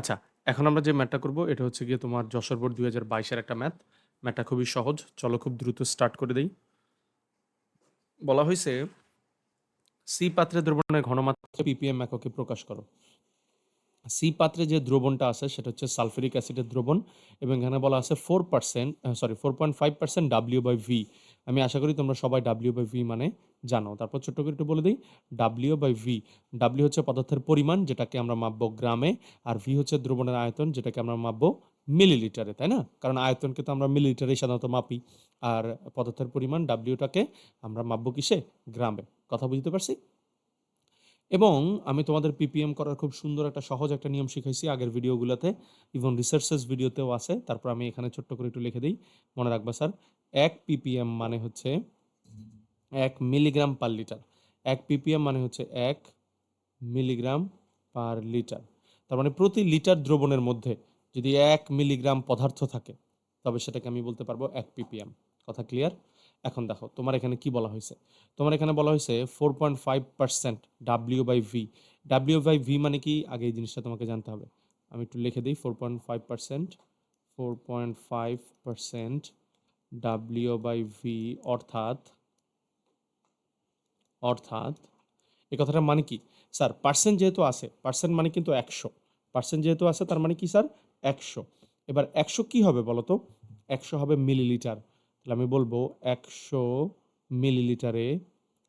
আচ্ছা, এখন আমরা যে ম্যাথটা করব এটা হচ্ছে গিয়ে তোমার যশোর বোর্ড ২০২২ এর একটা ম্যাথ। ম্যাথটা খুবই সহজ। চলো খুব দ্রুত স্টার্ট করে দেই। বলা হয়েছে সি পাত্রে দ্রবণের ঘনমাত্রা পিপিএম এককে প্রকাশ করো। সি পাত্রে যে দ্রবণটা আছে সেটা হচ্ছে সালফেরিক অ্যাসিডের দ্রবণ এবং এখানে বলা আছে 4% আ সরি 4.5% W/V আমি আশা করি তোমরা সবাই ডাব্লিউ বাই ভি মানে জানো। তারপর ছোট্ট করে একটু বলে দিই ডাব্লিউ বাই ভি ডাব্লিউ হচ্ছে পদার্থের পরিমাণ যেটাকে আমরা মাপবো গ্রামে আর ভি হচ্ছে দ্রবণের আয়তন যেটাকে আমরা মাপবো মিলিলিটারে, তাই না? কারণ আয়তনকে তো আমরা মিলিলিটারেই সাধারণত মাপি। আর পদার্থের পরিমাণ ডাব্লিউটাকে আমরা মাপবো কিসে? গ্রামে। কথা বুঝতে পারছি? এবং আমি তোমাদের পিপিএম করার খুব সুন্দর একটা সহজ একটা নিয়ম শিখাইছি আগের ভিডিওগুলোতে ইভেন রিসার্চেস ভিডিওতেও আছে। তারপর আমি এখানে ছোট্ট করে একটু লিখে দিই মনে রাখবা স্যার, এক পিপিএম মানে হচ্ছে এক মিলিগ্রাম পার লিটার। এক পিপিএম মানে হচ্ছে এক মিলিগ্রাম পার লিটার। তার মানে প্রতি লিটার দ্রবণের মধ্যে যদি এক মিলিগ্রাম পদার্থ থাকে, তবে সেটাকে আমি বলতে পারব এক পিপিএম। কথা ক্লিয়ার? এখন দেখো তোমার এখানে কি বলা হয়েছে তোমার এখানে বলা হয়েছে four point five percent W by V W by V মানে কি? আগে এই জিনিসটা তোমাকে জানতে হবে। আমি একটু লিখে দিই four point five percent four point five percent W by V অর্থাৎ অর্থাৎ এই কথাটা মানে কি? স্যার পার্সেন্ট যেহেতু আছে, পার্সেন্ট মানে কিন্তু ১০০ পার্সেন্ট যেহেতু আছে তার মানে কি স্যার? ১০০ এবার ১০০ কি হবে বলো তো? ১০০ হবে মিলিলিটার। তাহলে আমি বলব ১০০ মিলিলিটারে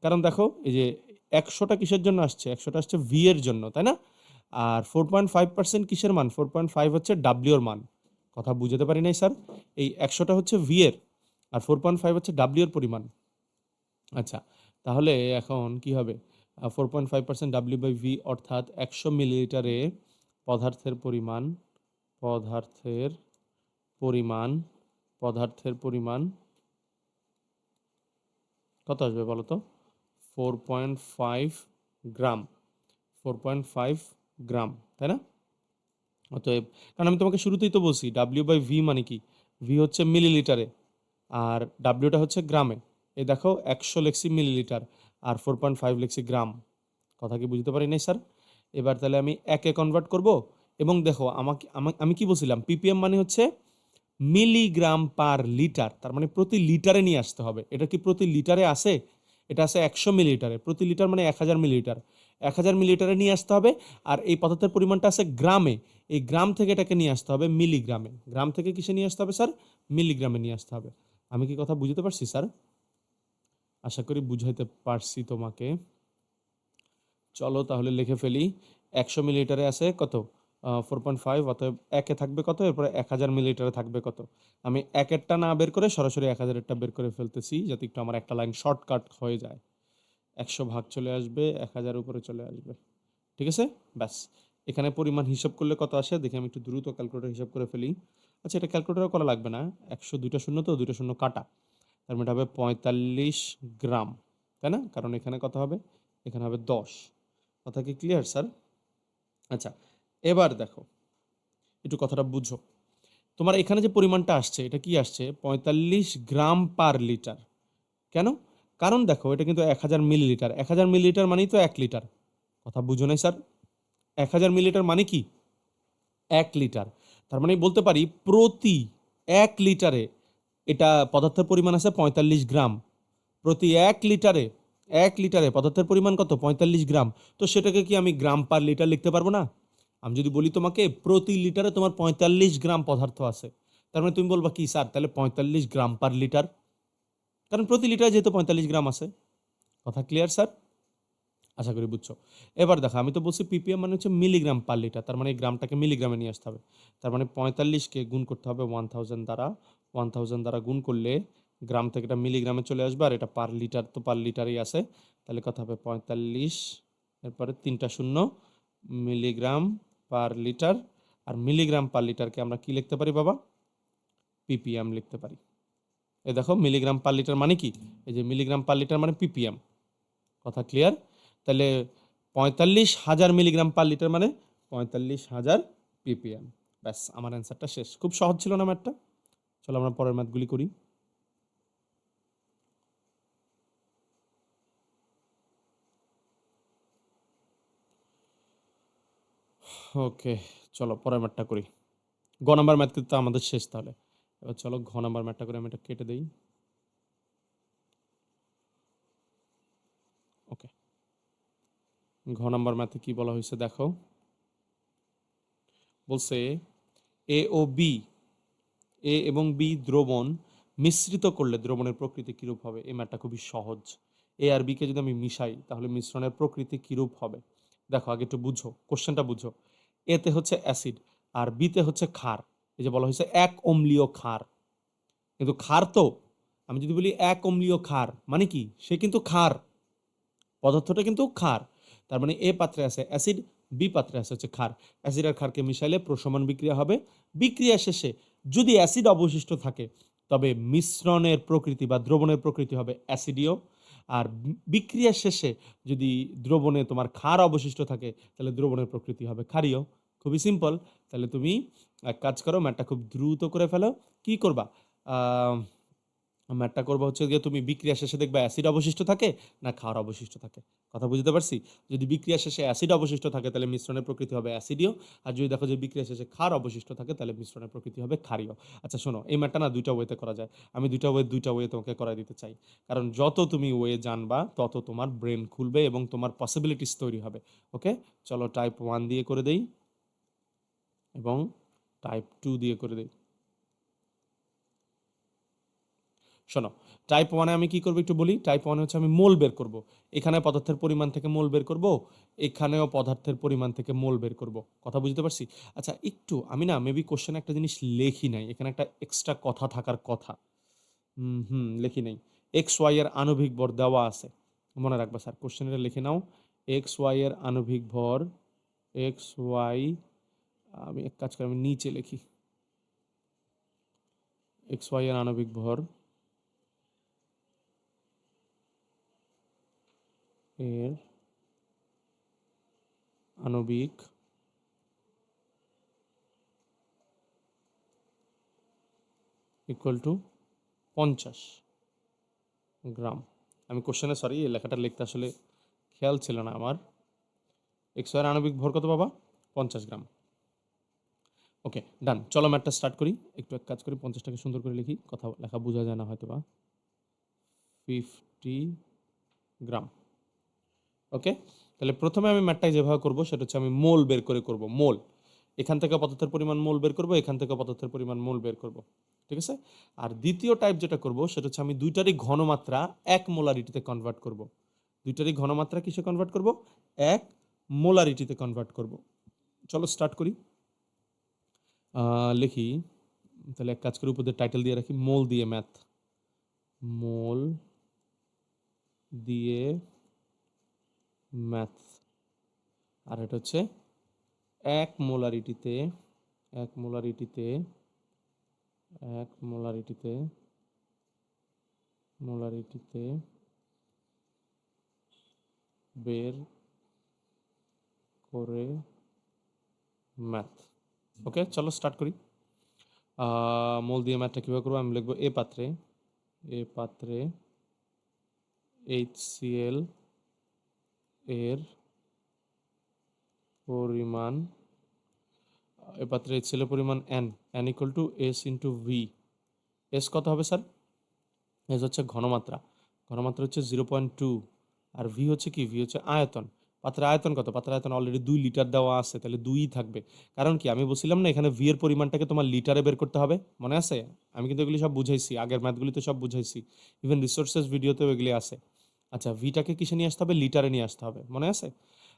কারণ দেখো এই যে ১০০ টা কিসের জন্য আসছে? একশোটা আসছে V এর জন্য, তাই না? আর 4.5% কিসের মান? 4.5 হচ্ছে ডাব্লিউর মান। কথা বুঝাতে পারি নাই স্যার? এই একশোটা হচ্ছে ভি এর আর 4.5 হচ্ছে W এর পরিমাণ। আচ্ছা, তাহলে এখন কি হবে? আ 4.5% W/V অর্থাৎ ১০০ মিলিলিটারে পদার্থের পরিমাণ পদার্থের পরিমাণ পদার্থের পরিমাণ কত আসবে বলো তো? 4.5 গ্রাম 4.5 গ্রাম, তাই না? অতএব কারণ আমি তোমাকে শুরুতেই তো বলছি W/V মানে কি? V হচ্ছে মিলিলিটারে আর W টা হচ্ছে গ্রামে। এই দেখো ১০০ লিখছি মিলিলিটার আর 4.5 লিখছি গ্রাম। কথা কি বুঝতে পারি নাই স্যার? এবার তাহলে আমি একে কনভার্ট করব এবং দেখো আমাকে আমা আমি কি বলছিলাম? পিপিএম মানে হচ্ছে মিলিগ্রাম পার লিটার। তার মানে প্রতি লিটারে নিয়ে আসতে হবে। এটা কি প্রতি লিটারে আসে এটা আছে ১০০ মিলিলিটারে। প্রতি লিটার মানে ১০০০ মিলিলিটার। ১০০০ মিলিলিটারে নিয়ে আসতে হবে আর এই পদার্থের পরিমাণটা আছে গ্রামে। এই গ্রাম থেকে এটাকে নিয়ে আসতে হবে মিলিগ্রামে। গ্রাম থেকে কিসে নিয়ে আসতে হবে, স্যার? মিলিগ্রামে নিয়ে আসতে হবে। আমি কি কথা বুঝতে পারছি, স্যার? আশা করি বুঝাইতে পারছি তোমাকে। চলো তাহলে লিখে ফেলি। ১০০ মিলিলিটারে আছে কত? আ 4.5 অতএব ১ এ থাকবে কত? এরপরে ১০০০ মিলিলিটারে থাকবে কত? আমি ১ এরটা না বের করে সরাসরি ১০০০ এরটা বের করে ফেলতেছি যাতে একটু আমার একটা লাইন শর্টকাট হয়ে যায়। ১০০ ভাগ চলে আসবে, ১০০০ উপরে চলে আসবে। ঠিক আছে? ব্যাস। এখানে পরিমাণ হিসাব করলে কত আসে? দেখি আমি একটু দ্রুত ক্যালকুলেটরে হিসাব করে ফেলি। আচ্ছা এটা ক্যালকুলেটরেও করা লাগবে না। একশো দুইটা শূন্য তো ২ টা শূন্য কাটা। তার মানে হবে ৪৫ গ্রাম। তাই না? কারণ এখানে কত হবে? এখানে হবে ১০। কথা কি ক্লিয়ার স্যার? আচ্ছা, এবার দেখো। একটু কথাটা বুঝো। তোমার এখানে যে পরিমাণটা আসছে, এটা কি আসছে? ৪৫ গ্রাম পার লিটার। কেন? কারণ দেখো, এটা কিন্তু ১০০০ মিলিলিটার। ১০০০ মিলিলিটার মানেই তো এক লিটার। কথা বুঝো নাই, স্যার? ১০০০ মিলিলিটার মানে কি? এক লিটার। তার মানে বলতে পারি, প্রতি এক লিটারে এটা পদার্থের পরিমাণ আছে ৪৫ গ্রাম। প্রতি এক লিটারে এক লিটারে পদার্থের পরিমাণ কত? ৪৫ গ্রাম। তো সেটাকে কি আমি গ্রাম পার লিটার লিখতে পারব না? আমি যদি বলি তোমাকে, প্রতি লিটারে তোমার ৪৫ গ্রাম পদার্থ আছে। তার মানে তুমি বলবা, কি স্যার, তাহলে ৪৫ গ্রাম পার লিটার? কারণ প্রতি লিটারে যেহেতু ৪৫ গ্রাম আছে। কথা ক্লিয়ার স্যার? আশা করি বুঝছ। এবার দেখো, আমি তো বলছি পিপিএম মানে হচ্ছে মিলিগ্রাম পার লিটার। তার মানে এই গ্রামটাকে মিলিগ্রামে নিয়ে আসতে হবে। তার মানে পঁয়তাল্লিশকে গুণ করতে হবে 1000 দ্বারা। 1000 দ্বারা গুণ করলে গ্রাম থেকে এটা মিলিগ্রামে চলে আসবে, আর এটা পার লিটার তো পার লিটারই আছে। তাহলে কথা হবে ৪৫ এরপরে তিনটা শূন্য মিলিগ্রাম পার লিটার আর মিলিগ্রাম পার লিটারকে আমরা কি লিখতে পারি বাবা? পিপিএম লিখতে পারি। এই দেখো মিলিগ্রাম পার লিটার মানে কি? এই যে মিলিগ্রাম পার লিটার মানে পিপিএম। কথা ক্লিয়ার? তাহলে ৪৫,০০০ মিলিগ্রাম পার লিটার মানে ৪৫,০০০ পিপিএম। ব্যাস আমার অ্যান্সারটা শেষ। খুব সহজ ছিল না ম্যাথটা? চলো আমরা পরের ম্যাথগুলি করি। ওকে, চলো পরের ম্যাটটা করি। গ নাম্বার ম্যাথ কিন্তু আমাদের শেষ তাহলে। এবার চলো ঘ নাম্বার ম্যাটটা করে আমি এটা কেটে দিই। ওকে। ঘ নাম্বার ম্যাথে কি বলা হয়েছে দেখো। বলছে, এ ও বি, এ এবং বি দ্রবণ মিশ্রিত করলে দ্রবণের প্রকৃতি কিরূপ হবে? এই ম্যাথটা খুবই সহজ। এ আর বিকে যদি আমি মিশাই, তাহলে মিশ্রণের প্রকৃতি কিরূপ হবে? দেখো, আগে একটু বুঝো কোশ্চেনটা বুঝো। এতে হচ্ছে অ্যাসিড আর বিতে হচ্ছে ক্ষার। এই যে বলা হয়েছে এক অম্লীয় ক্ষার। কিন্তু ক্ষার তো, আমি যদি বলি এক অম্লীয় ক্ষার মানে কি? সে কিন্তু ক্ষার। পদার্থটা কিন্তু ক্ষার। তার মানে এ পাত্রে আছে অ্যাসিড, বি পাত্রে আছে হচ্ছে ক্ষার। অ্যাসিড আর ক্ষারকে মিশাইলে প্রসমান বিক্রিয়া হবে। বিক্রিয়া শেষে যদি অ্যাসিড অবশিষ্ট থাকে, তবে মিশ্রণের প্রকৃতি বা দ্রবণের প্রকৃতি হবে অ্যাসিডীয়। আর বিক্রিয়ার বিক্রিয়া শেষে যদি দ্রবণে তোমার ক্ষার অবশিষ্ট থাকে, তাহলে দ্রবণের প্রকৃতি হবে ক্ষারীয়। খুবই সিম্পল তাহলে তুমি এক কাজ করো, ম্যাটটা খুব দ্রুত করে ফেলো। কি করবা? ম্যাটটা করবা হচ্ছে গিয়ে তুমি বিক্রিয়া শেষে দেখবে অ্যাসিড অবশিষ্ট থাকে না ক্ষার অবশিষ্ট থাকে। কথা বুঝতে পারছি? যদি বিক্রিয়া শেষে অ্যাসিড অবশিষ্ট থাকে তাহলে মিশ্রণের প্রকৃতি হবে অ্যাসিডীয় আর যদি দেখো যে বিক্রিয়া শেষে ক্ষার অবশিষ্ট থাকে তাহলে মিশ্রণের প্রকৃতি হবে ক্ষারীয়। আচ্ছা শোনো, এই ম্যাটটা না দুইটা ওয়েতে করা যায়। আমি দুইটা ওয়ে দুইটা ওয়ে তোমাকে করাই দিতে চাই। কারণ যত তুমি ওয়ে জানবা, তত তোমার ব্রেন খুলবে এবং তোমার পসিবিলিটিস তৈরি হবে। ওকে চলো টাইপ ওয়ান দিয়ে করে দেই এবং টাইপ টু দিয়ে করে দেই। শোনো টাইপ ওয়ানে আমি কি করব একটু বলি? টাইপ ওয়ানে হচ্ছে আমি মোল বের করব। এখানে পদার্থের পরিমাণ থেকে মোল বের করব, এখানেও পদার্থের পরিমাণ থেকে মোল বের করব। কথা বুঝতে পারছি? আচ্ছা একটু, আমি না মেবি কোশ্চেনে একটা জিনিস লেখি নাই, এখানে একটা এক্সট্রা কথা থাকার কথা। হুম হুম, লেখি নাই। এক্স ওয়াই এর আণবিক ভর দেওয়া আছে। মনে রাখবা স্যার কোশ্চেনে লিখে নাও। এক্স ওয়াই এর আণবিক ভর এক্স ওয়াই আমি এক কাজ করি, আমি নিচে লিখি। এক্স ওয়াই এর আণবিক ভর এর আণবিক ইকুয়াল টু পঞ্চাশ গ্রাম। আমি কোশ্চেনে সরি এই লেখাটা লিখতে আসলে খেয়াল ছিল না আমার। একশো আণবিক ভর কত বাবা পঞ্চাশ গ্রাম। ওকে ডান চলো ম্যাটটা স্টার্ট করি। একটু এক কাজ করি, পঞ্চাশটাকে সুন্দর করে লিখি। কথা, লেখা বোঝা যায় না হয়তো বা ফিফটি গ্রাম। ওকে? তাহলে প্রথমে আমি ম্যাটটাই যেভাবে করব সেটা হচ্ছে আমি মোল বের করে করব, মোল। এখান থেকে পদার্থের পরিমাণ মোল বের করব, এখান থেকে পদার্থের পরিমাণ মোল বের করব, ঠিক আছে? আর দ্বিতীয় টাইপ যেটা করব সেটা হচ্ছে আমি দুইটারই ঘনমাত্রা এক মোলারিটিতে কনভার্ট করব। দুইটারই ঘনমাত্রা কিসে কনভার্ট করব? এক মোলারিটিতে কনভার্ট করব। চলো স্টার্ট করি। লিখি। তাহলে এক কাজ করি উপর টাইটেল দিয়ে রাখি, মোল দিয়ে ম্যাথ মোল দিয়ে ম্যাথ আর এটা হচ্ছে এক মোলারিটিতে এক মোলারিটিতে এক মোলারিটিতে মোলারিটিতে বের করে ম্যাথ ওকে, চলো স্টার্ট করি। মোল দিয়ে ম্যাথটা কীভাবে করব? আমি লিখব এ পাত্রে এ পাত্রে এইচ সিএল এর পরিমাণ, এ পাত্রে এইচ পরিমাণ n n equal to S into V S কত হবে স্যার? এস হচ্ছে ঘনমাত্রা। ঘনমাত্রা হচ্ছে জিরো পয়েন্ট টু আর ভি হচ্ছে কি? ভি হচ্ছে আয়তন। পাত্রের আয়তন কত? পাত্রের আয়তন অলরেডি দুই লিটার দেওয়া আছে, তাহলে দুইই থাকবে। কারণ কি? আমি বলছিলাম না, এখানে ভি এর পরিমাণটাকে তোমার লিটারে বের করতে হবে। মনে আছে? আমি কিন্তু এগুলি সব বুঝাইছি, আগের ম্যাথগুলিতে সব বুঝাইছি। ইভেন রিসোর্সেস ভিডিওতেও এগুলি আছে। আচ্ছা ভিটাকে কিসে নিয়ে আসতে হবে? লিটারে নিয়ে আসতে হবে। মনে আছে?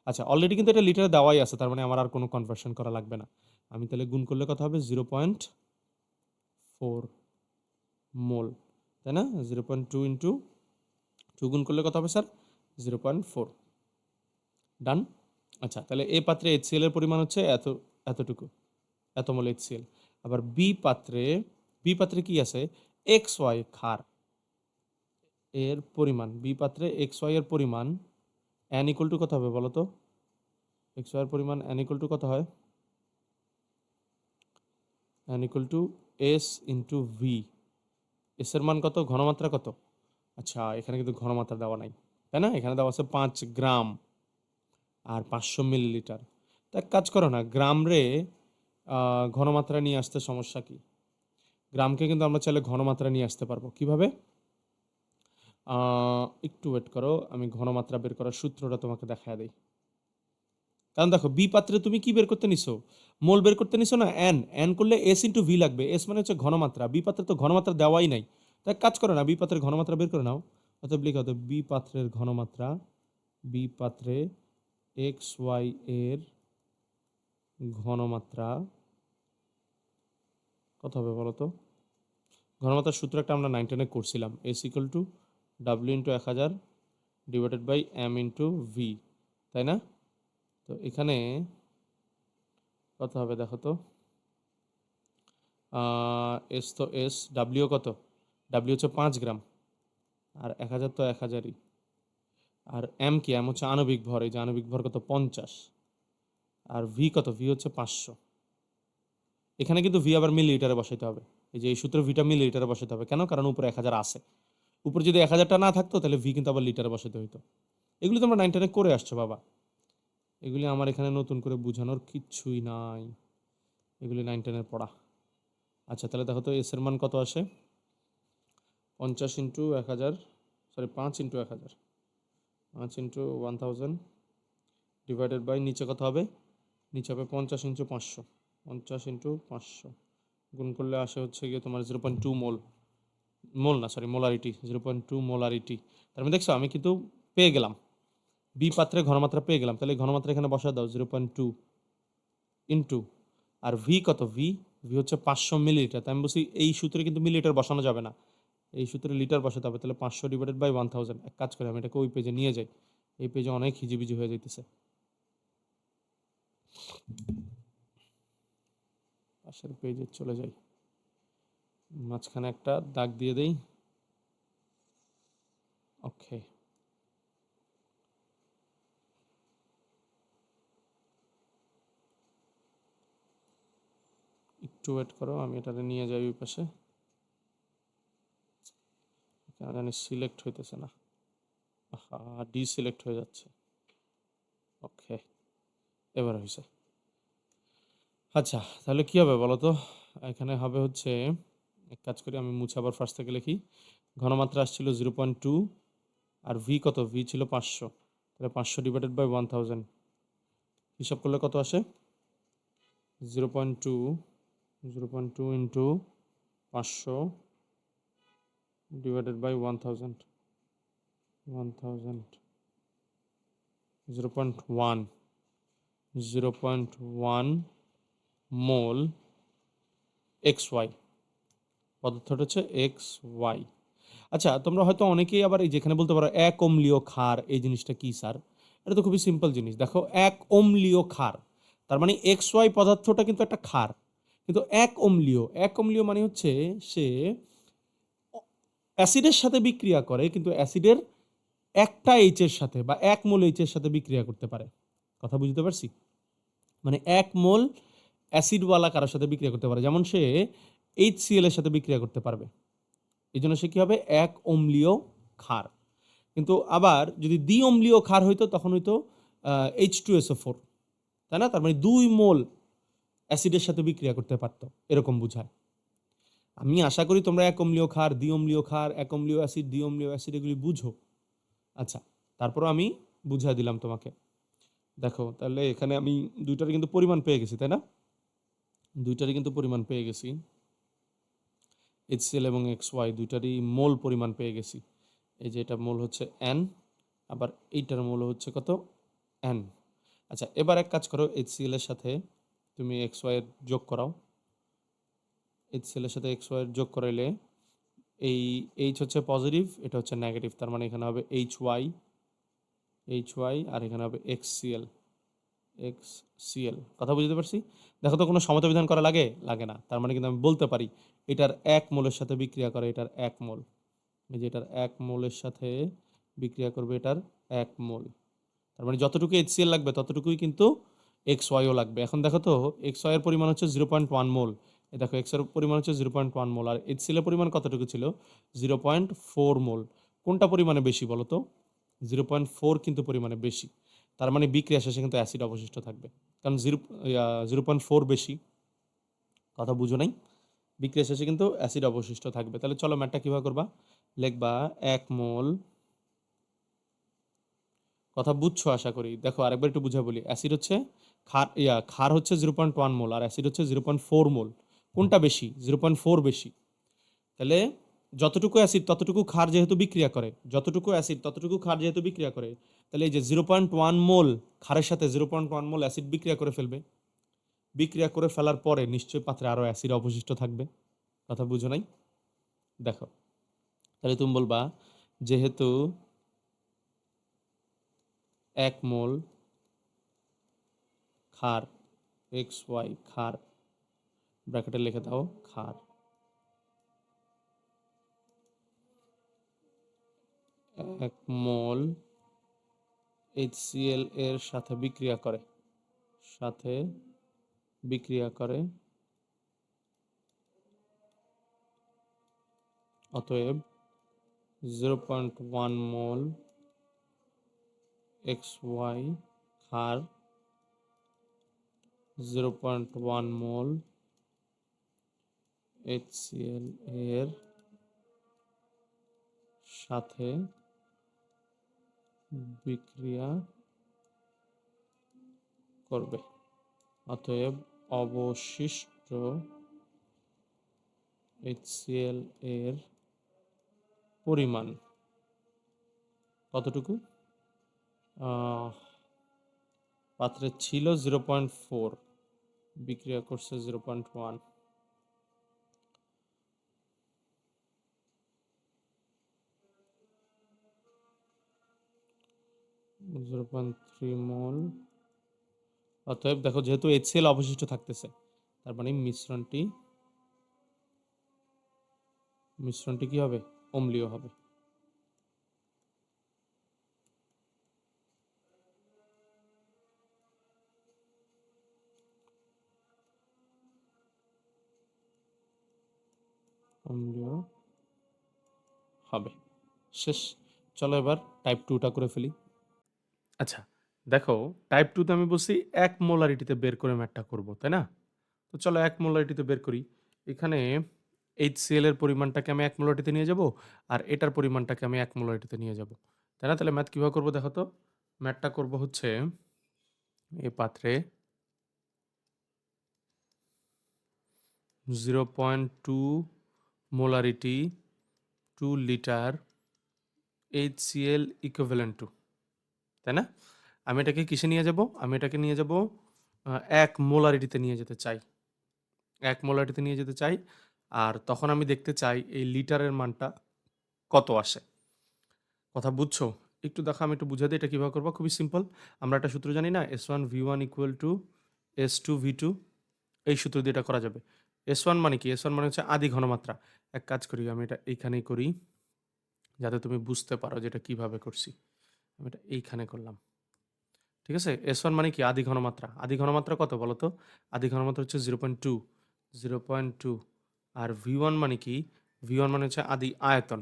আচ্ছা অলরেডি কিন্তু এটা লিটারে দেওয়াই আছে, তার মানে আমার আর কোনো কনভার্সন করা লাগবে না। আমি তাহলে গুণ করলে কথা হবে? জিরো পয়েন্ট ফোর মোল তাই না? Zero point two into two গুণ করলে কত হবে sir zero point four done আচ্ছা তাহলে এ পাত্রে এইচসিএল এর পরিমাণ হচ্ছে এত, এতটুকু, এত মোল এইচসিএল আবার বি পাত্রে বি পাত্রে কি আছে? এক্স ওয়াই ক্ষার। এর পরিমাণ বি পাত্রে এক্স ওয়াই এর পরিমাণ অ্যান ইকুয়াল টু কত হবে বলো তো? এক্স ওয়াই এর পরিমাণ অ্যান ইকুয়াল টু কত হয়? N equal to S into V S এর মান কত? ঘনমাত্রা কত? আচ্ছা এখানে কিন্তু ঘনমাত্রা দেওয়া নাই, তাই না? এখানে দেওয়া আছে পাঁচ গ্রাম আর পাঁচশো মিলিলিটার। তা এক কাজ করো না, গ্রাম রে ঘনমাত্রা নিয়ে আসতে সমস্যা কি? গ্রামকে কিন্তু আমরা চাইলে ঘনমাত্রা নিয়ে আসতে পারব। কীভাবে? একটু ওয়েট করো, আমি ঘনমাত্রা বের করার সূত্রটা তোমাকে দেখায় দিই। কারণ দেখো বি পাত্রে তুমি কি বের করতে নিছো? মোল বের করতে নিছো না? এন এন করলে এস ইন্টু ভি লাগবে। এস মানে হচ্ছে ঘনমাত্রা। বি পাত্রে তো ঘনমাত্রা দেওয়াই নাই। তো এক কাজ করো না বি পাত্রের ঘনমাত্রা বের করে নাও। অতএব লিখে অতএব বি পাত্রের ঘনমাত্রা বি পাত্রে এক্স ওয়াই এর ঘনমাত্রা কত হবে বলো তো? ঘনমাত্রার সূত্র একটা আমরা নাইন টেনে করছিলাম। S equal to W into এক হাজার divided by M into V তাই না? তো এখানে কত হবে দেখো তো? এস তো এস ডাব্লিউ কত? ডাব্লিউ হচ্ছে পাঁচ গ্রাম, আর এক হাজার তো এক হাজারই। আর এম কি? এম হচ্ছে আণবিক ভর, এই যে আণবিক ভর কত? পঞ্চাশ। আর ভি কত? ভি হচ্ছে পাঁচশো। এখানে কিন্তু ভি আবার মিলিলিটারে বসাইতে হবে। এই যে এই সূত্রে ভিটা মিলিলিটারে বসাইতে হবে। কেন? কারণ উপরে এক হাজার আছে। উপরে যদি এক হাজারটা না থাকতো, তাহলে ভি কিন্তু আবার লিটারে বসাতে হইতো। এগুলি তোমরা নাইন টেনে করে আসছো, বাবা। এগুলি আমার এখানে নতুন করে বোঝানোর কিচ্ছুই নাই। এগুলি নাইন টেনের পড়া। আচ্ছা তাহলে দেখো তো এস এর মান কত আসে? পঞ্চাশ ইন্টু এক হাজার সরি পাঁচ ইন্টু এক হাজার। পাঁচ into one thousand divided by নিচে কত হবে? নিচে হবে পঞ্চাশ ইন্টু পাঁচশো। পঞ্চাশ ইন্টু পাঁচশো। গুণ করলে আসে হচ্ছে গিয়ে তোমার zero point two mole. Mole না sorry molarity zero point two molarity. তার মানে দেখছ, আমি কিন্তু পেয়ে গেলাম। বি পাত্রে ঘনমাত্রা পেয়ে গেলাম। তাহলে ঘনমাত্রা এখানে বসা দাও জিরো পয়েন্ট টু ইন্টু আর ভি কত? ভি ভি হচ্ছে পাঁচশো মিলিলিটার তাই আমি বলছি, এই সূত্রে কিন্তু মিলিলিটার বসানো যাবে না। এই সূত্রে লিটার বসাতে হবে, তাহলে পাঁচশো ডিভাইডেড বাই ওয়ান থাউজেন্ড এক কাজ করে, আমি এটাকে ওই পেজে নিয়ে যাই। এই পেজে অনেক হিজিবিজি হয়ে যাইতেছে। পাশের পেজে চলে যাই। মাঝখানে একটা দাগ দিয়ে দেই। ওকে একটু ওয়েট করো, আমি এটাতে নিয়ে যাই ওই পাশে। জানি সিলেক্ট হইতেছে না। ডি সিলেক্ট হয়ে যাচ্ছে। ওকে এবার হয়েছে আচ্ছা তাহলে কি হবে বলো তো এখানে হবে হচ্ছে এক কাজ করি, আমি মুছে আবার ফার্স্ট থেকে লিখি। ঘনমাত্রা আসছিল জিরো পয়েন্ট টু আর ভি কত? ভি ছিল পাঁচশো। তাহলে পাঁচশো ডিভাইডেড বাই ওয়ান থাউজেন্ড হিসাব করলে কত আসে? Zero point two zero point two into পাঁচশো divided by one thousand one thousand zero point one zero point one mole X Y পদার্থটা হচ্ছে এক্স ওয়াই আচ্ছা তোমরা হয়তো অনেকেই আবার এই যেখানে বলতে পারো এক অম্লীয় ক্ষার, এই জিনিসটা কি, স্যার? এটা তো খুবই সিম্পল জিনিস। দেখো, এক অম্লীয় ক্ষার, তার মানে এক্স ওয়াই পদার্থটা কিন্তু একটা ক্ষার। কিন্তু এক অম্লীয় এক অম্লীয় মানে হচ্ছে সে অ্যাসিডের সাথে বিক্রিয়া করে, কিন্তু অ্যাসিডের একটা এইচের সাথে বা এক মোল এইচের সাথে বিক্রিয়া করতে পারে। কথা বুঝতে পারছি? মানে এক মোল অ্যাসিডওয়ালা কারোর সাথে বিক্রিয়া করতে পারে। যেমন সে এইচ এর সাথে বিক্রিয়া করতে পারবে। এই জন্য সে কী হবে? এক অম্লীয় ক্ষার। কিন্তু আবার যদি দ্বি অম্লীয় ক্ষার হইতো, তখন হইতো এইচ টু এসও ফোর তাই না? তার মানে দুই মোল অ্যাসিডের সাথে বিক্রিয়া করতে পারতো। এরকম বুঝায়। আমি আশা করি তোমরা এক অম্লীয় ক্ষার, দ্বি অম্লীয় ক্ষার, এক অম্লীয় অ্যাসিড, দ্বি অম্লীয় অ্যাসিড এগুলি বুঝো। আচ্ছা তারপরও আমি বুঝাই দিলাম তোমাকে। দেখো, তাহলে এখানে আমি দুইটার কিন্তু পরিমাণ পেয়ে গেছি, তাই না? দুইটারই কিন্তু পরিমাণ পেয়ে গেছি। এইচসিএল এবং এক্স ওয়াই দুইটারই মোল পরিমাণ পেয়ে গেছি। এই যে এটা মোল হচ্ছে এন আবার এইটার মোল হচ্ছে কত এন আচ্ছা এবার এক কাজ করো এইচসিএল এর সাথে তুমি এক্স ওয়াইয়ের যোগ করাও। এইচসিএল এর সাথে এক্স ওয়াইয়ের যোগ করাইলে এই এইচ হচ্ছে পজিটিভ এটা হচ্ছে নেগেটিভ তার মানে এখানে হবে এইচ ওয়াই এইচ ওয়াই আর এখানে হবে এক্স সিএল এক্স সিএল কথা বুঝতে পারছি? দেখো তো কোনো সমতা বিধান করা লাগে? লাগে না, তার মানে কিন্তু আমি বলতে পারি এটার এক মোলের সাথে বিক্রিয়া করে, এটার এক মোল। এই যে এটার এক মোলের সাথে বিক্রিয়া করবে এটার এক মোল। তার মানে যতটুকু এইচসিএল লাগবে, ততটুকুই কিন্তু এক্স ওয়াইও লাগবে। এখন দেখো তো এক্স ওয়াইয়ের পরিমাণ হচ্ছে জিরো পয়েন্ট ওয়ান মোল। এই দেখো এক্সের পরিমাণ হচ্ছে জিরো পয়েন্ট ওয়ান মোল। আর এইচসিএল এর পরিমাণ কতটুকু ছিল? Zero point four mole. কোনটা পরিমাণে বেশি বলো তো? জিরো পয়েন্ট ফোর কিন্তু পরিমাণে বেশি। তার মানে বিক্রিয়া শেষে কিন্তু অ্যাসিড অবশিষ্ট থাকবে। কারণ জিরো জিরো পয়েন্ট ফোর বেশি। কথা বুঝো নাই? বিক্রিয়া শেষে কিন্তু অ্যাসিড অবশিষ্ট থাকবে। তাহলে চলো ম্যাটটা কীভাবে করবা? লিখবা, এক মোল কথা বুঝছ আশা করি? দেখো, আরেকবার একটু বুঝা বলি। অ্যাসিড হচ্ছে খার ইয়া খার হচ্ছে জিরো পয়েন্ট ওয়ান মোল, আর অ্যাসিড হচ্ছে জিরো পয়েন্ট ফোর মোল। কোনটা বেশি? জিরো পয়েন্ট ফোর বেশি। তাহলে যতটুকু অ্যাসিড ততটুকু ক্ষার যেহেতু বিক্রিয়া করে, যতটুকু অ্যাসিড ততটুকু ক্ষার যেহেতু বিক্রিয়া করে, তাহলে এই যে জিরো পয়েন্ট ওয়ান মোল ক্ষারের সাথে zero point one mole acid বিক্রিয়া করে ফেলবে। বিক্রিয়া করে ফেলার পরে নিশ্চয়ই পাত্রে আরও অ্যাসিড অবশিষ্ট থাকবে। কথা বুঝো নাই? দেখো, তাহলে তুমি বলবা, যেহেতু এক মোল খার এক্স ওয়াই খার ব্র্যাকেটে লিখে দাও খার এক মোল এইচসিএল এর সাথে বিক্রিয়া করে, সাথে বিক্রিয়া করে অতএব zero point one mole X Y ক্ষার zero point one mole HCl এর সাথে বিক্রিয়া করবে। অতএব অবশিষ্ট এইচসিএল এর পরিমাণ কতটুকু? পাত্রে ছিল জিরো পয়েন্ট ফোর বিক্রিয়া করছে zero point one zero point three mole অতএব দেখো যেহেতু এইচসিএল অবশিষ্ট থাকতেছে, তার মানে মিশ্রণটি মিশ্রণটি কি হবে? অম্লীয় হবে। অম্লীয় হবে। শেষ। চলো এবার টাইপ টুটা করে ফেলি। আচ্ছা। দেখো টাইপ টুতে আমি বলছি এক মোলারিটিতে বের করে ম্যাটটা করব, তাই না? তো চলো এক মোলারিটিতে বের করি। এখানে এইচ সিএল এর পরিমাণটাকে আমি এক মোলারিটিতে নিয়ে যাব আর এটার পরিমাণটাকে আমি এক মোলারিটিতে নিয়ে যাব। তাই না? তাহলে ম্যাথ কীভাবে করব দেখো তো? ম্যাথটা করব হচ্ছে এ পাত্রে zero point two molarity two litre HCl equivalent to তাই না? আমি এটাকে কিসে নিয়ে যাব? আমি এটাকে নিয়ে যাব এক মোলারিটিতে নিয়ে যেতে চাই। এক মোলারিটিতে নিয়ে যেতে চাই। আর তখন আমি দেখতে চাই এই লিটারের মানটা কত আসে। কথা বুঝছ? একটু দেখো, আমি একটু বুঝাতে এটা কীভাবে করব। খুবই সিম্পল আমরা একটা সূত্র জানি না? S one V one equal to S two V two এই সূত্র দিয়ে এটা করা যাবে। এস ওয়ান মানে কি? এস ওয়ান মানে হচ্ছে আদি ঘনমাত্রা। এক কাজ করি, আমি এটা এইখানেই করি, যাতে তুমি বুঝতে পারো যে এটা কীভাবে করছি। আমি এটা এইখানে করলাম। ঠিক আছে? এস ওয়ান মানে কি? আদি ঘনমাত্রা। আদি ঘনমাত্রা কত বলো তো? আদি ঘনমাত্রা হচ্ছে zero point two zero point two আর ভি ওয়ান মানে কি? ভি ওয়ান মানে হচ্ছে আদি আয়তন।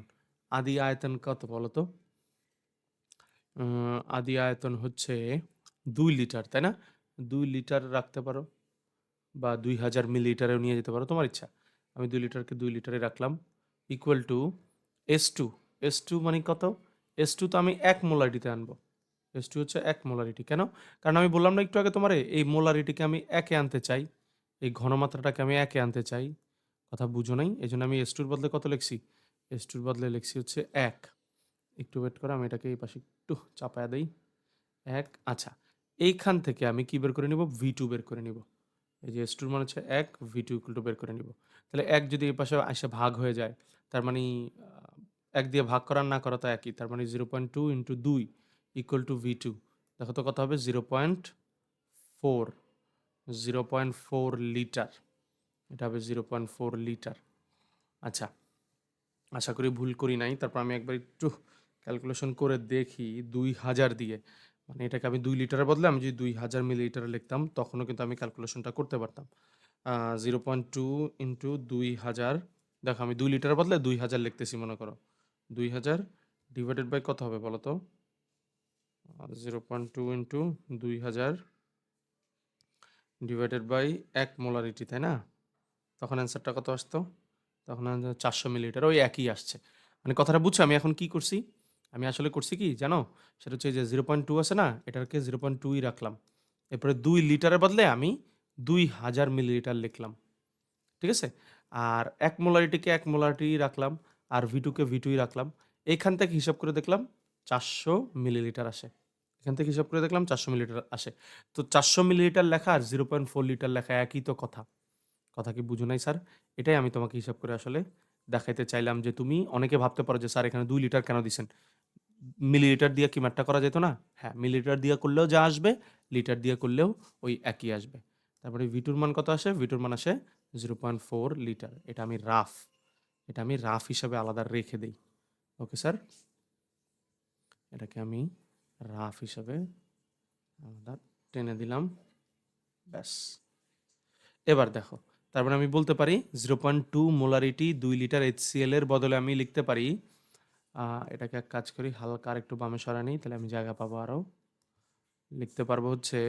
আদি আয়তন কত বলো তো? আদি আয়তন হচ্ছে দুই লিটার, তাই না? দুই লিটার রাখতে পারো বা দুই হাজার মিলিলিটারেও নিয়ে যেতে পারো, তোমার ইচ্ছা। আমি দুই লিটারকে দুই লিটারে রাখলাম। Equal to S two S two মানে কত? এস টু তো আমি এক মোলারিটিতে আনব। এস টু হচ্ছে এক মোলারিটি কেন? কারণ আমি বললাম না একটু আগে তোমারে, এই মোলারিটিকে আমি একে আনতে চাই, এই ঘনমাত্রাটাকে আমি একে আনতে চাই, কথা বুঝো নাই এই জন্য আমি এস টুর বদলে কত লিখছি? এস টুর বদলে লিখছি হচ্ছে এক। একটু ওয়েট করো, আমি এটাকে এই পাশে একটু চাপায়া দেই। এক আচ্ছা এইখান থেকে আমি কি বের করে নিব? ভি টু বের করে নিব। এই যে এস টুর মানে হচ্ছে এক ভি টু ইকুয়াল টু বের করে নিব। তাহলে এক যদি এই পাশে এসে ভাগ হয়ে যায়, তার মানে এক দিয়ে ভাগ করার না করা তো একই, তার মানে জিরো পয়েন্ট টু ইন্টু দুই। ইকুয়াল টু ভি টু দেখো তো কত হবে? Zero point four zero point four litre এটা হবে জিরো পয়েন্ট ফোর লিটার আচ্ছা আশা করি ভুল করি নাই। তারপর আমি একবার একটু ক্যালকুলেশন করে দেখি। দুই হাজার দিয়ে। মানে এটাকে আমি দুই লিটারের বদলে আমি যদি দুই হাজার মিলিলিটারে লিখতাম, তখনও কিন্তু আমি ক্যালকুলেশনটা করতে পারতাম। জিরো পয়েন্ট টু ইন্টু দুই হাজার। দেখো, আমি দুই লিটারের বদলে দুই হাজার লিখতেছি, মনে করো। দুই হাজার ডিভাইডেড বাই কত হবে বলো তো? জিরো পয়েন্ট টু ইন্টু দুই হাজার ডিভাইডেড বাই এক মোলারিটি তাই না? তখন অ্যান্সারটা কত আসতো? তখন চারশো মিলিলিটার ওই একই আসছে। মানে কথাটা বুঝছ? আমি এখন কি করছি? আমি আসলে করছি কি, জানো? সেটা হচ্ছে যে জিরো পয়েন্ট টু আছে না, এটাকে জিরো পয়েন্ট টুই রাখলাম। এরপরে দুই লিটারের বদলে আমি দুই হাজার মিলিলিটার লিখলাম। ঠিক আছে? আর এক মোলারিটিকে এক মোলারিটি রাখলাম, আর ভি টুকে ভি টুই রাখলাম। এইখান থেকে হিসাব করে দেখলাম চারশো মিলিলিটার আসে। এখান থেকে হিসাব করে দেখলাম চারশো মিলিলিটার আসে। তো চারশো মিলিলিটার লেখা আর জিরো পয়েন্ট ফোর লিটার লেখা একই তো কথা। কথা কি বুঝো নাই, স্যার? এটাই আমি তোমাকে হিসাব করে আসলে দেখাইতে চাইলাম যে তুমি অনেকে ভাবতে পারো যে, স্যার, এখানে দুই লিটার কেন দিছেন? মিলিলিটার দিয়ে কি ম্যাটটা করা যেত না? হ্যাঁ মিলিলিটার দিয়ে করলেও যা আসবে, লিটার দিয়ে করলেও ওই একই আসবে। তারপরে ভিটুর মান কত আসে? ভিটুর মান আসে জিরো পয়েন্ট ফোর লিটার। এটা আমি রাফ। এটা আমি রাফ হিসাবে আলাদা রেখে দিই। Okay, sir? এটাকে আমি রাফ হিসাবে আমরা টেনে দিলাম। ব্যাস। এবার দেখো, তারপরে আমি বলতে পারি জিরো পয়েন্ট টু মোলারিটি দুই লিটার এইচসিএল এর বদলে আমি লিখতে পারি এটাকে এক কাজ করি, হালকা আর একটু বামে সরা নিই, তাহলে আমি জায়গা পাবো আরও লিখতে পারব হচ্ছে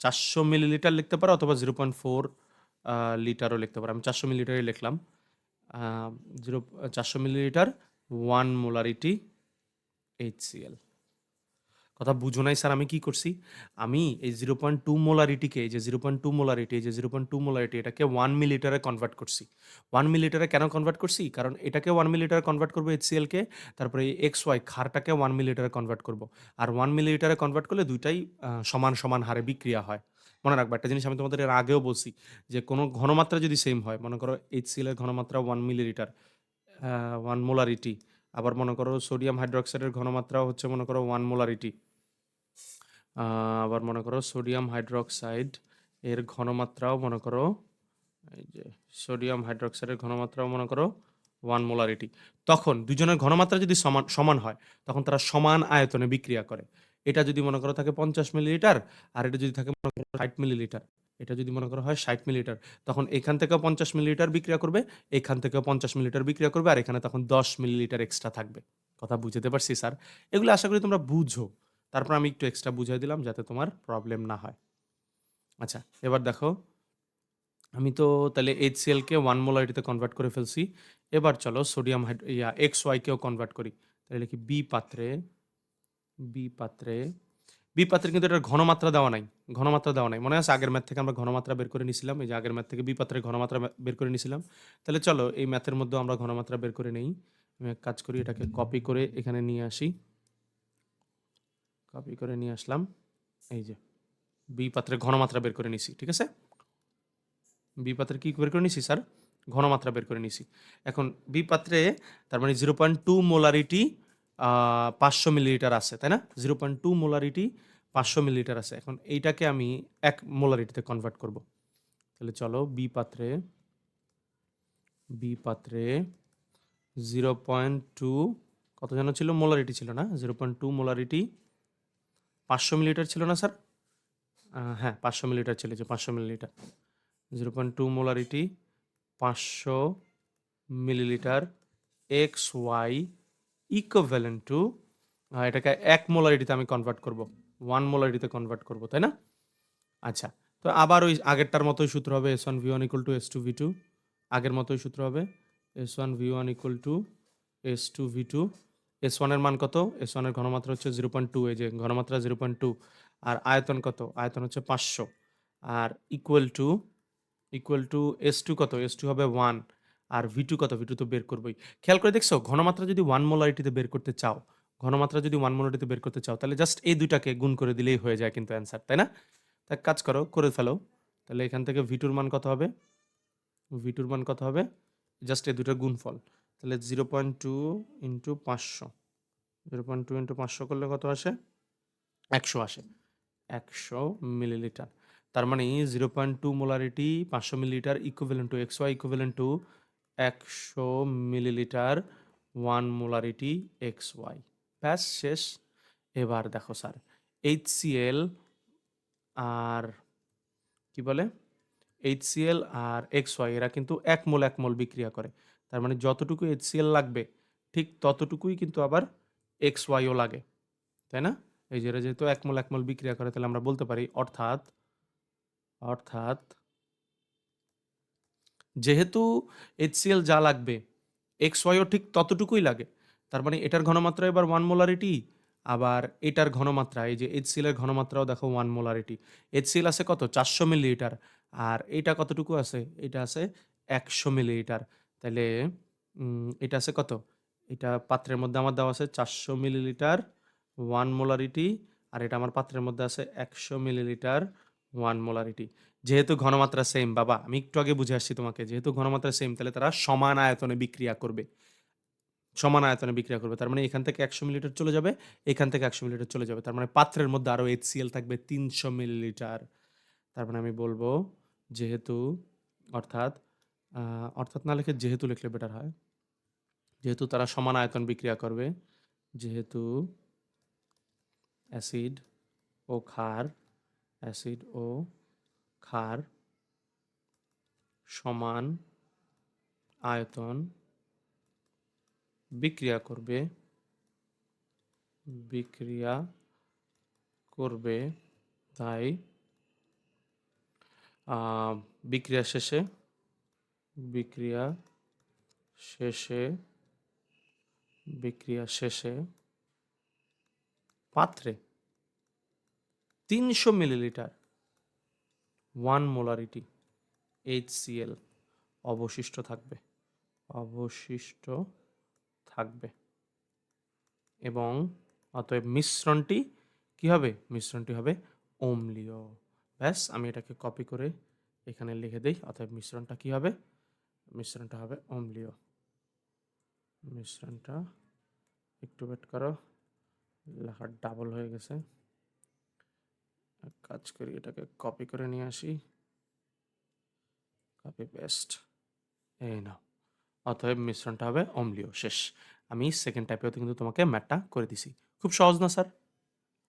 চারশো মিলিলিটার লিখতে পারো অথবা জিরো পয়েন্ট ফোর লিটারও লিখতে পারো। আমি চারশো মিলিলিটারই লিখলাম। জিরো, চারশো মিলিলিটার ওয়ান মোলারিটি এইচসিএল কথা বুঝো নাই, স্যার, আমি কি করছি? আমি এই জিরো পয়েন্ট টু মোলারিটিকে এই যে জিরো পয়েন্ট টু মোলারিটি এই যে জিরো পয়েন্ট টু মোলারিটি এটাকে ওয়ান মিলিটারে কনভার্ট করছি। ওয়ান মিলিটারে কেন কনভার্ট করছি? কারণ এটাকে ওয়ান মিলিটারে কনভার্ট করব এইচসিএলকে তারপরে এই এক্স ওয়াই খারটাকে ওয়ান মিলিটারে কনভার্ট করব। আর ওয়ান মিলিটারে কনভার্ট করলে দুইটাই সমান সমান হারে বিক্রিয়া হয়। মনে রাখব, একটা জিনিস আমি তোমাদের এর আগেও বলছি, যে কোনো ঘনমাত্রা যদি সেম হয়, মনে করো এইচসিএল এর ঘনমাত্রা ওয়ান মিলিলিটার ওয়ান মোলারিটি আবার মনে করো সোডিয়াম হাইড্রোক্সাইডের ঘনমাত্রা হচ্ছে মনে করো ওয়ান মোলারিটি আবার মনে করো সোডিয়াম হাইড্রোক্সাইড এর ঘনমাত্রাও মনে করো, এই যে সোডিয়াম হাইড্রোক্সাইডের ঘনমাত্রাও মনে করো ওয়ান মোলারিটি তখন দুজনের ঘনমাত্রা যদি সমান সমান হয়, তখন তারা সমান আয়তনে বিক্রিয়া করে। এটা যদি মনে করো থাকে পঞ্চাশ মিলিলিটার আর এটা যদি থাকে মনে করো ষাট মিলিলিটার এটা যদি মনে করা হয় ষাট মিলিলিটার, তখন এখান থেকেও পঞ্চাশ মিলিলিটার বিক্রিয়া করবে, এখান থেকেও পঞ্চাশ মিলিলিটার বিক্রিয়া করবে, আর এখানে তখন দশ মিলিলিটার এক্সট্রা থাকবে। কথা বুঝতে পারছি, স্যার? এগুলো আশা করি তোমরা বুঝো। তারপর আমি একটু এক্সট্রা বুঝিয়ে দিলাম যাতে তোমার প্রবলেম না হয়। আচ্ছা এবার দেখো। আমি তো তাহলে এইচসিএলকে ওয়ান মোলারিটিতে কনভার্ট করে ফেলছি। এবার চলো সোডিয়াম হাইড ইয়া এক্স ওয়াইকেও কনভার্ট করি। তাহলে লিখি বি পাত্রে বি পাত্রে বি পাত্রে কিন্তু এটার ঘনমাত্রা দেওয়া নাই, ঘনমাত্রা দেওয়া নাই। মনে আছে আগের ম্যাথ থেকে আমরা ঘনমাত্রা বের করে নিছিলাম? এই যে আগের ম্যাথ থেকে বি পাত্রে ঘনমাত্রা বের করে নিছিলাম। তাহলে চলো, এই ম্যাথের মধ্যে আমরা ঘনমাত্রা বের করে নেই। আমি এক কাজ করি, এটাকে কপি করে এখানে নিয়ে আসি। কপি করে নিয়ে আসলাম। এই যে বি পাত্রের ঘনমাত্রা বের করে নিছি, ঠিক আছে? বি পাত্রে কি বের করে নিছি, স্যার? ঘনমাত্রা বের করে নিছি। এখন বি পাত্রে তার মানে জিরো পয়েন্ট টু মোলারিটি পাঁচশো মিলিলিটার আছে, তাই না? জিরো পয়েন্ট টু মোলারিটি পাঁচশো মিলিলিটার আছে। এখন এইটাকে আমি এক মোলারিটিতে কনভার্ট করব। তাহলে চলো বি পাত্রে বি পাত্রে জিরো পয়েন্ট টু, কত যেন ছিল? মোলারিটি ছিল না? জিরো পয়েন্ট টু মোলারিটি পাঁচশো মিলিলিটার ছিল না, স্যার? হ্যাঁ পাঁচশো মিলিলিটার ছিল, যে পাঁচশো millilitre. Zero point two molarity পাঁচশো millilitre X Y equivalent to এটাকে এক মোলারিটিতে আমি কনভার্ট করব। ওয়ান মোলারিটিতে কনভার্ট করব, তাই না? আচ্ছা তো আবার ওই আগেরটার মতোই সূত্র হবে S one V one equal to S two V two আগের মতোই সূত্র হবে S one V one equal to S two V two S ওয়ানের মান কত? এস ওয়ানের ঘনমাত্রা হচ্ছে জিরো পয়েন্ট টু এই যে ঘনমাত্রা জিরো পয়েন্ট টু আর আয়তন কত? আয়তন হচ্ছে পাঁচশো, আর equal to equal to S two কত? এস টু হবে ওয়ান আর ভি টু কত? ভিটু তো বের করবোই। খেয়াল করে দেখছ, ঘনমাত্রা যদি ওয়ান মোলারিটিতে বের করতে চাও, ঘনমাত্রা যদি ওয়ান মোলারিটিতে বের করতে চাও, তাহলে জাস্ট এই দুইটাকে গুণ করে দিলেই হয়ে যায় কিন্তু অ্যান্সার তাই না? তা এক কাজ করো, করে ফেলো। তাহলে এখান থেকে ভিটুর মান কত হবে? ভিটুর মান কত হবে? জাস্ট এই দুটোর গুণফল। তাহলে জিরো পয়েন্ট টু ইন্টু পাঁচশো। জিরো পয়েন্ট টু ইন্টু পাঁচশো করলে কত আসে? একশো আসে। একশো মিলিলিটার তার মানে জিরো পয়েন্ট টু মোলারিটি পাঁচশো millilitre equivalent to X Y to একশো millilitre one molarity X Y. ব্যাস, শেষ। এবার দেখো স্যার, এইচ আর কি বলে? এইচ আর এক্স ওয়াই, এরা কিন্তু এক মোল এক মোল বিক্রিয়া করে। তার মানে যতটুকু এইচ লাগবে, ঠিক ততটুকুই কিন্তু আবার এক্স ওয়াইও লাগে। তাই না? এই যে যেহেতু একমল একমল বিক্রিয়া করে, তাহলে আমরা বলতে পারি, অর্থাৎ অর্থাৎ যেহেতু এইচসিএল যা লাগবে এক্স ওয়াইও ঠিক ততটুকুই লাগে। তার মানে এটার ঘনমাত্রা এবার ওয়ান মোলারিটি আবার এটার ঘনমাত্রা, এই যে এইচসিএলের ঘনমাত্রাও দেখো ওয়ান মোলারিটি HCl আছে কত? চারশো মিলিলিটার আর এটা কতটুকু আছে? এটা আছে একশো মিলিলিটার তাহলে এটা আছে কত? এটা পাত্রের মধ্যে আমার দেওয়া আছে চারশো মিলিলিটার ওয়ান মোলারিটি আর এটা আমার পাত্রের মধ্যে আছে একশো মিলিলিটার ওয়ান মোলারিটি যেহেতু ঘনমাত্রা সেম বাবা, আমি একটু আগে বুঝে আসছি তোমাকে, যেহেতু ঘনমাত্রা সেম তাহলে তারা সমান আয়তনে বিক্রিয়া করবে। সমান আয়তনে বিক্রিয়া করবে, তার মানে এখান থেকে একশো মিলিলিটার চলে যাবে, এখান থেকে একশো মিলিলিটার চলে যাবে, তার মানে পাত্রের মধ্যে আরও এইচসিএল থাকবে তিনশো মিলিলিটার তার মানে আমি বলব, যেহেতু, অর্থাৎ অর্থাৎ না লিখে যেহেতু লিখলে বেটার হয়। যেহেতু তারা সমান আয়তন বিক্রিয়া করবে, যেহেতু অ্যাসিড ও ক্ষার অ্যাসিড ও ক্ষার সমান আয়তন বিক্রিয়া করবে বিক্রিয়া করবে তাই বিক্রিয়া শেষে বিক্রিয়া শেষে বিক্রিয়া শেষে পাত্রে তিনশো মিলিলিটার। ওয়ান মোলারিটি এইচসিএল অবশিষ্ট থাকবে। অবশিষ্ট থাকবে। এবং অতএব মিশ্রণটি কি হবে? মিশ্রণটি হবে অম্লীয়। ব্যাস, আমি এটাকে কপি করে এখানে লিখে দেই। অতএব মিশ্রণটা কি হবে? মিশ্রণটা হবে অম্লীয়। মিশ্রণটা একটু ওয়েট করো। লেখা ডাবল হয়ে গেছে। কাজ করি, এটাকে কপি করে নিয়ে আসি। কপি পেস্ট এই না অতএব মিশ্রণটা হবে অম্লীয় শেষ। আমি সেকেন্ড টাইপেও কিন্তু তোমাকে ম্যাটটা করে দিছি। খুব সহজ না, স্যার?